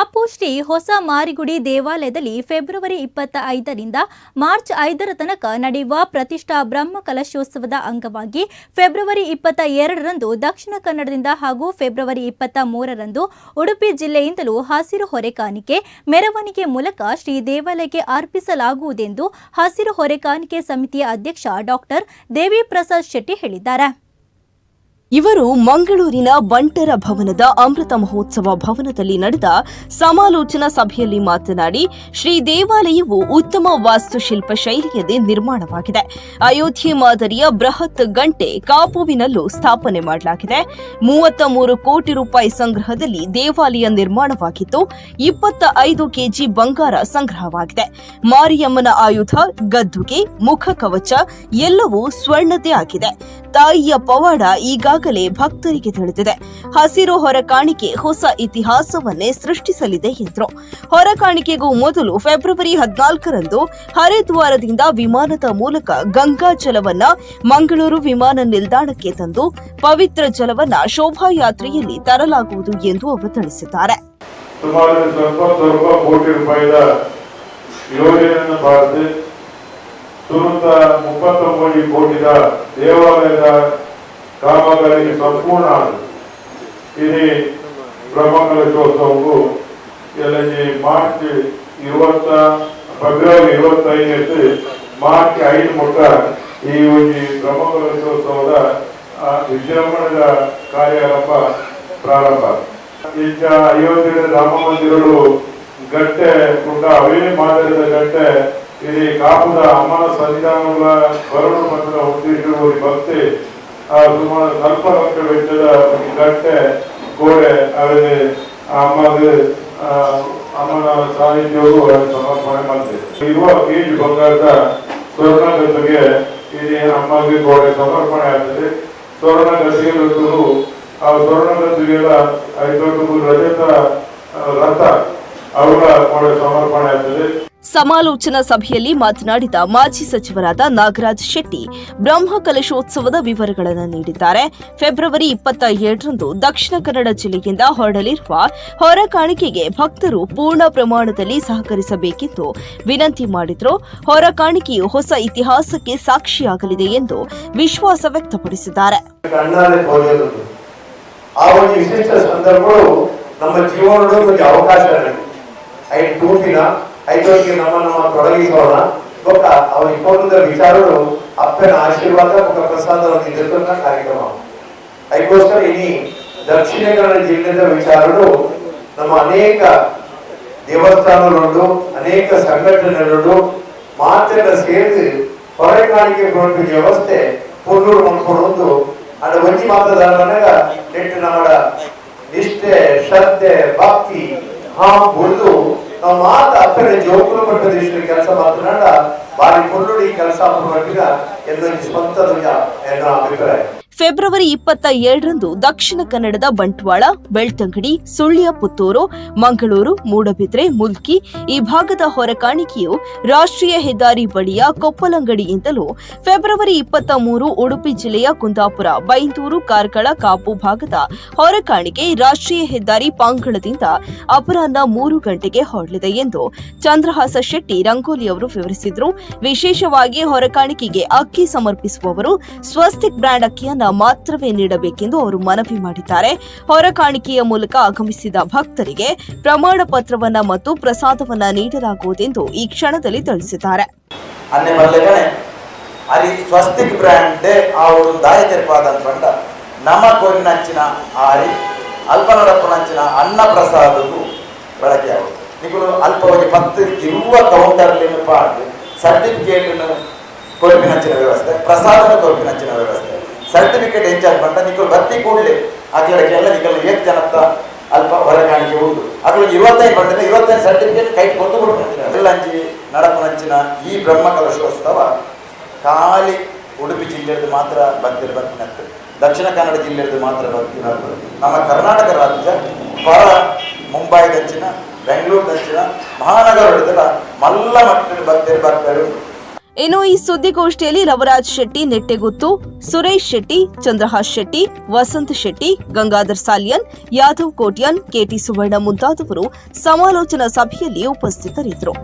ಕಾಪು ಶ್ರೀ ಹೊಸ ಮಾರಿಗುಡಿ ದೇವಾಲಯದಲ್ಲಿ ಫೆಬ್ರವರಿ ಇಪ್ಪತ್ತ ಐದರಿಂದ ಮಾರ್ಚ್ ಐದರ ತನಕ ನಡೆಯುವ ಪ್ರತಿಷ್ಠಾ ಬ್ರಹ್ಮ ಕಲಶೋತ್ಸವದ ಅಂಗವಾಗಿ ಫೆಬ್ರವರಿ ಇಪ್ಪತ್ತ ಎರಡರಂದು ದಕ್ಷಿಣ ಕನ್ನಡದಿಂದ ಹಾಗೂ ಫೆಬ್ರವರಿ ಇಪ್ಪತ್ತ ಮೂರರಂದು ಉಡುಪಿ ಜಿಲ್ಲೆಯಿಂದಲೂ ಹಸಿರು ಹೊರೆಕಾಣಿಕೆ ಮೆರವಣಿಗೆ ಮೂಲಕ ಶ್ರೀ ದೇವಾಲಯಕ್ಕೆ ಅರ್ಪಿಸಲಾಗುವುದೆಂದು ಹಸಿರು ಹೊರೆಕಾಣಿಕೆ ಸಮಿತಿಯ ಅಧ್ಯಕ್ಷ ಡಾಕ್ಟರ್ ದೇವಿ ಪ್ರಸಾದ್ ಶೆಟ್ಟಿ ಹೇಳಿದ್ದಾರೆ. ಇವರು ಮಂಗಳೂರಿನ ಬಂಟರ ಭವನದ ಅಮೃತ ಮಹೋತ್ಸವ ಭವನದಲ್ಲಿ ನಡೆದ ಸಮಾಲೋಚನಾ ಸಭೆಯಲ್ಲಿ ಮಾತನಾಡಿ, ಶ್ರೀ ದೇವಾಲಯವು ಉತ್ತಮ ವಾಸ್ತುಶಿಲ್ಪ ಶೈಲಿಯಲ್ಲಿ ನಿರ್ಮಾಣವಾಗಿದೆ. ಅಯೋಧ್ಯೆ ಮಾದರಿಯ ಬೃಹತ್ ಗಂಟೆ ಕಾಪುವಿನಲ್ಲೂ ಸ್ಥಾಪನೆ ಮಾಡಲಾಗಿದೆ. ಮೂವತ್ತ ಮೂರು ಕೋಟಿ ರೂಪಾಯಿ ಸಂಗ್ರಹದಲ್ಲಿ ದೇವಾಲಯ ನಿರ್ಮಾಣವಾಗಿದ್ದು ಇಪ್ಪತ್ತ ಐದು ಕೆಜಿ ಬಂಗಾರ ಸಂಗ್ರಹವಾಗಿದೆ. ಮಾರಿಯಮ್ಮನ ಆಯುಧ, ಗದ್ದುಗೆ, ಮುಖ ಕವಚ ಎಲ್ಲವೂ ಸ್ವರ್ಣದೇ ಆಗಿದೆ. ತಾಯಿಯ ಪವಾಡ ಈಗಾಗಲೇ ಭಕ್ತರಿಗೆ ತಿಳಿದಿದೆ. ಹಸಿರು ಹೊರಕಾಣಿಕೆ ಹೊಸ ಇತಿಹಾಸವನ್ನೇ ಸೃಷ್ಟಿಸಲಿದೆ ಎಂದರು. ಹೊರಕಾಣಿಕೆಗೂ ಮೊದಲು ಫೆಬ್ರವರಿ ಹದಿನಾಲ್ಕರಂದು ಹರಿದ್ವಾರದಿಂದ ವಿಮಾನದ ಮೂಲಕ ಗಂಗಾ ಜಲವನ್ನ ಮಂಗಳೂರು ವಿಮಾನ ನಿಲ್ದಾಣಕ್ಕೆ ತಂದು ಪವಿತ್ರ ಜಲವನ್ನ ಶೋಭಾಯಾತ್ರೆಯಲ್ಲಿ ತರಲಾಗುವುದು ಎಂದು ಅವರು ತಿಳಿಸಿದ್ದಾರೆ. ಸುಮಾರು ಸ್ವಲ್ಪ ಕೋಟಿ ರೂಪಾಯಿಯ ಯೋಜನೆಯನ್ನು ಮುಪ್ಪತ್ತೊಂಬತ್ತು ಕೋಟಿಯ ದೇವಾಲಯದ ಕಾಮಗಳಿಗೆ ಸಂಪೂರ್ಣ ಇಡೀ ಬ್ರಹ್ಮಕಲಶೋತ್ಸವಕ್ಕೂ ಎಲ್ಲೇ ಮಾರ್ಚ್ ಇರುವತ್ತ, ಫೆಬ್ರವರಿ ಇರುವತ್ತೈದು ಮಾರ್ಚ್ ಐದು ಮುಟ್ಟ ಈ ಒಂದು ಬ್ರಹ್ಮಕಲಶೋತ್ಸವದ ವಿಜೃಂಭಣದ ಕಾರ್ಯಕ್ರಮ ಪ್ರಾರಂಭ ಈಗ ಅಯೋಧ್ಯೆಯ ರಾಮ ಮಂದಿರಗಳು ಗಟ್ಟೆ ಉಂಟ ಅವೇ ಮಾದರಿದ ಗಟ್ಟೆ ಇಲ್ಲಿ ಕಾಪುದ ಅಮ್ಮನ ಸನ್ನಿಧಾನಗಳ ಕರುಣ ಮಂದಿರ ಉದ್ದೇಶಗಳು ಭಕ್ತಿ ಸ್ವಲ್ಪ ಲಕ್ಷ ವೆಚ್ಚದ ಒಂದು ಗಟ್ಟೆ ಗೋಡೆ ಅವರಿಗೆ ಆ, ಅಮ್ಮನ ಸಾನ್ನಿಧ್ಯವು ಸಮರ್ಪಣೆ ಮಾಡಿದೆ ಇರುವ ಕೆಜಿ ಬಂಗಾರದ ಸ್ವರ್ಣ ಗದ್ದೆಗೆ ಇಲ್ಲಿ ಅಮ್ಮಗೆ ಗೋಡೆ ಸಮರ್ಪಣೆ ಆಗ್ತದೆ ಸ್ವರ್ಣ ಗದ್ದೆಗಳು ಆ ಸ್ವರ್ಣ ಐದು ರಜತ ರಥ ಅವರ ಗೋಡೆ ಸಮರ್ಪಣೆ ಆಗ್ತದೆ ಸಮಾಲೋಚನಾ ಸಭೆಯಲ್ಲಿ ಮಾತನಾಡಿದ ಮಾಜಿ ಸಚಿವರಾದ ನಾಗರಾಜ್ ಶೆಟ್ಟಿ, ಬ್ರಹ್ಮ ಕಲಶೋತ್ಸವದ ವಿವರಗಳನ್ನು ನೀಡಿದ್ದಾರೆ. ಫೆಬ್ರವರಿ ಇಪ್ಪತ್ತ ಏಳರಂದು ದಕ್ಷಿಣ ಕನ್ನಡ ಜಿಲ್ಲೆಯಿಂದ ಹೊರಡಲಿರುವ ಹೊರ ಕಾಣಿಕೆಗೆ ಭಕ್ತರು ಪೂರ್ಣ ಪ್ರಮಾಣದಲ್ಲಿ ಸಹಕರಿಸಬೇಕೆಂದು ವಿನಂತಿ ಮಾಡಿದ್ರು. ಹೊರ ಕಾಣಿಕೆಯು ಹೊಸ ಇತಿಹಾಸಕ್ಕೆ ಸಾಕ್ಷಿಯಾಗಲಿದೆ ಎಂದು ವಿಶ್ವಾಸ ವ್ಯಕ್ತಪಡಿಸಿದ್ದಾರೆ. ನಮ್ಮ ಜೀವನದ ಒಂದು ಅವಕಾಶ ನನಗೆ ಐದು ಟೂಟಿನ ಐದೋಗಿ ನಮ್ಮ ನಮ್ಮ ತೊಡಗಿಸೋಣ ಅವನ ಇಪ್ಪತ್ತೊಂದರ ವಿಚಾರಗಳು ಅಪ್ಪನ ಆಶೀರ್ವಾದ ఒక ಪ್ರಸಾದವನ್ನು ಎದುರುಕೊಂಡ ಕಾರ್ಯಕ್ರಮ. ಅದಕ್ಕೋಸ್ಕರ ಇನಿ ದಕ್ಷಿಣ ಕನ್ನಡ ಜಿಲ್ಲೆಯ ವಿಚಾರಗಳು ನಮ್ಮ ಅನೇಕ ದೇವಸ್ಥಾನಗಳು ಅನೇಕ ಸಂಘಟನೆಗಳು ಮಾತೆಲ್ಲ ಸೇರಿ ಹೊರಕಾಣಿಕೆ ಕೊಡುವ ವ್ಯವಸ್ಥೆ ಪುನ್ನೂರು ಮಾಡ್ಕೊಂಡು ಅದು ಒಂಜಿ ಮಾತದ ನನಗ ನೆಟ್ಟು ನಮ್ಮ ನಿಷ್ಠೆ, ಶ್ರದ್ಧೆ, ಭಕ್ತಿ, ಹಾ ಬುಳ್ದು ನಾವು ಮಾತ ಅಕ್ಕರೆ ಜೋಕುಲ ಮಟ್ಟದ ಕೆಲಸ ಮಾತನಾಡ ಬಾರಿ ಪುನ್ನುಡಿ ಕೆಲಸ ಮಟ್ಟಿಗ ಎಂದು ಸ್ವಂತದ ಎನ್ನ ಅಭಿಪ್ರಾಯ ಫೆಬ್ರವರಿ ಇಪ್ಪತ್ತ ಎರಡರಂದು ದಕ್ಷಿಣ ಕನ್ನಡದ ಬಂಟ್ವಾಳ, ಬೆಳ್ತಂಗಡಿ, ಸುಳ್ಯ, ಪುತ್ತೂರು, ಮಂಗಳೂರು, ಮೂಡಬಿದ್ರೆ, ಮುಲ್ಕಿ ಈ ಭಾಗದ ಹೊರಕಾಣಿಕೆಯು ರಾಷ್ಟ್ರೀಯ ಹೆದ್ದಾರಿ ಬಳಿಯ ಕೊಪ್ಪಲಂಗಡಿಯಿಂದಲೂ ಫೆಬ್ರವರಿ ಇಪ್ಪತ್ತ ಮೂರು ಉಡುಪಿ ಜಿಲ್ಲೆಯ ಕುಂದಾಪುರ, ಬೈಂದೂರು, ಕಾರ್ಕಳ, ಕಾಪು ಭಾಗದ ಹೊರಕಾಣಿಕೆ ರಾಷ್ಟ್ರೀಯ ಹೆದ್ದಾರಿ ಪಾಂಗಳದಿಂದ ಅಪರಾಹ್ನ ಮೂರು ಗಂಟೆಗೆ ಹೊರಡಲಿದೆ ಎಂದು ಚಂದ್ರಹಾಸ ಶೆಟ್ಟಿ ರಂಗೋಲಿ ಅವರು ವಿವರಿಸಿದರು. ವಿಶೇಷವಾಗಿ ಹೊರಕಾಣಿಕೆಗೆ ಅಕ್ಕಿ ಸಮರ್ಪಿಸುವವರು ಸ್ವಸ್ತಿಕ್ ಬ್ರ್ಯಾಂಡ್ ಅಕ್ಕಿಯನ್ನ ಮಾತ್ರವೇ ನೀಡಬೇಕೆಂದು ಅವರು ಮನವಿ ಮಾಡಿದ್ದಾರೆ. ಹೊರಕಾಣಿಕೆಯ ಮೂಲಕ ಆಗಮಿಸಿದ ಭಕ್ತರಿಗೆ ಪ್ರಮಾಣ ಪತ್ರವನ್ನ ಮತ್ತು ಪ್ರಸಾದವನ್ನ ನೀಡಲಾಗುವುದೆಂದು ಈ ಕ್ಷಣದಲ್ಲಿ ತಿಳಿಸಿದ್ದಾರೆ. ಅಲ್ಲಿ ಸ್ವಸ್ತಿಕ್ ಬ್ರ್ಯಾಂಡ್ ಅವರು ದಾಯ ತೆರಪಾದಂತ ನಮ್ಮ ಕೋರಿನಂಚಿನ ಆರಿ ಅಲ್ಪನಡಪ್ಪನಂಚಿನ ಅನ್ನ ಪ್ರಸಾದವು ಬಳಕೆ ಆಗುತ್ತೆ ನಿಗುಲು ಅಲ್ಪವಾಗಿ ಪತ್ತು, ಇರುವ ಕೌಂಟರ್ಲಿನ ಸರ್ಟಿಫಿಕೇಟ್ ಸರ್ಟಿಫಿಕೇಟ್ನ ಕೊರ್ಪಿನಂಚಿನ ವ್ಯವಸ್ಥೆ ಪ್ರಸಾದನ ಕೊರ್ಪಿನಂಚಿನ ವ್ಯವಸ್ಥೆ. ಸರ್ಟಿಫಿಕೇಟ್ ಹೆಚ್ಚಾಗಿ ಬಂದ ನಿಗಳು ಬರ್ತಿ ಕೂಡಲೇ. ಅಕ್ಲಕ್ಕೆಲ್ಲ ನಿಗಳು ಏಕ್ ಜನತ್ತ ಅಲ್ಪ ಹೊರಗಾಣಿಕೆ ಉಂಟು. ಅದ್ರ ಇವತ್ತೈದು ಬಂದ್ರೆ ಇವತ್ತೈದು ಸರ್ಟಿಫಿಕೇಟ್ ಕೈ ಕೊಟ್ಟು ಬಿಡ್ತಾರೆ ಎಲ್ಲಂಜಿ ನಡಪನಂಚಿನ ಈ ಬ್ರಹ್ಮ ಕಲಶೋತ್ಸವ ಖಾಲಿ ಉಡುಪಿ ಜಿಲ್ಲೆಯದು ಮಾತ್ರ ಬರ್ತಿರ ಬರ್ತಿನತ್ತು ದಕ್ಷಿಣ ಕನ್ನಡ ಜಿಲ್ಲೆಯದು ಮಾತ್ರ ಬರ್ತಿನ ನಮ್ಮ ಕರ್ನಾಟಕ ರಾಜ್ಯ ಹೊರ ಮುಂಬೈ ದಂಚಿನ ಬೆಂಗಳೂರು ದಂಚಿನ ಮಹಾನಗರ ಹಿಡಿದ ಮಲ್ಲ ಮಟ್ಟದ ಬರ್ತಿರ ಬರ್ತಾರೆ ಇನ್ನು ಈ ಸುದ್ದಿಗೋಷ್ಠಿಯಲ್ಲಿ ರವರಾಜ್ ಶೆಟ್ಟಿ, ನೆಟ್ಟೆಗುತ್ತು, ಸುರೇಶ್ ಶೆಟ್ಟಿ, ಚಂದ್ರಹಾಸ್ ಶೆಟ್ಟಿ, ವಸಂತ್ ಶೆಟ್ಟಿ, ಗಂಗಾಧರ್ ಸಾಲಿಯನ್, ಯಾದವ್ ಕೋಟ್ಯಾನ್ ಕೆಟಿ ಸುವರ್ಣ ಮುಂತಾದವರು ಸಮಾಲೋಚನಾ ಸಭೆಯಲ್ಲಿ ಉಪಸ್ಥಿತರಿದ್ದರು.